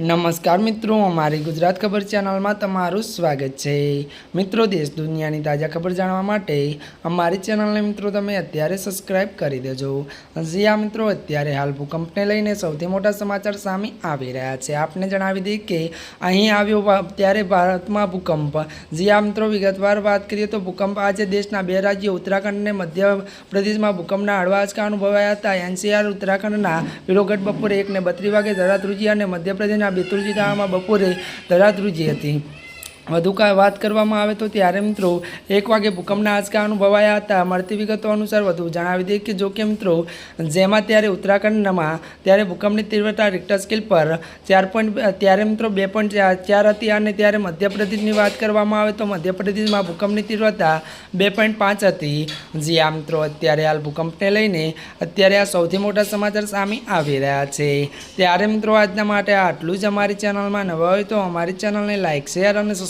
નમસ્કાર મિત્રો, અમારી ગુજરાત ખબર ચેનલમાં તમારું સ્વાગત છે. મિત્રો, દેશ દુનિયાની તાજા ખબર જાણવા માટે અમારી ચેનલને મિત્રો તમે અત્યારે સબસ્ક્રાઇબ કરી દેજો. હજી આ મિત્રો, અત્યારે હાલ ભૂકંપને લઈને સૌથી મોટા સમાચાર સામે આવી રહ્યા છે. આપને જણાવી દઈએ કે અહીં આવ્યો અત્યારે ત્યારે ભારતમાં ભૂકંપ. જી આ મિત્રો, વિગતવાર વાત કરીએ તો ભૂકંપ આજે દેશના બે રાજ્યો, ઉત્તરાખંડ અને મધ્યપ્રદેશમાં ભૂકંપના હળવા આંચકા અનુભવાયા હતા. એનસીઆર ઉત્તરાખંડના પીરોગઢ બપોરે એકને બત્રીસ વાગે ધરાત્રુજી અને મધ્યપ્રદેશના બેતુલ ગામમાં બપોરે ધરાધ્રુજી હતી. વધુ વાત કરવામાં આવે તો ત્યારે મિત્રો એક વાગે ભૂકંપના આંચકા અનુભવાયા હતા. મળતી વિગતો અનુસાર વધુ જણાવી દઈએ કે જો કે મિત્રો જેમાં ત્યારે ઉત્તરાખંડમાં ત્યારે ભૂકંપની તીવ્રતા રિક્ટર સ્કેલ પર ચાર પોઈન્ટ ત્યારે મિત્રો બે પોઈન્ટ ચાર હતી અને ત્યારે મધ્યપ્રદેશની વાત કરવામાં આવે તો મધ્યપ્રદેશમાં ભૂકંપની તીવ્રતા બે પોઈન્ટ પાંચ હતી. જી આ મિત્રો, અત્યારે હાલ ભૂકંપને લઈને અત્યારે આ સૌથી મોટા સમાચાર સામે આવી રહ્યા છે. ત્યારે મિત્રો આજના માટે આટલું જ. અમારી ચેનલમાં નવા હોય તો અમારી ચેનલને લાઇક શેર અને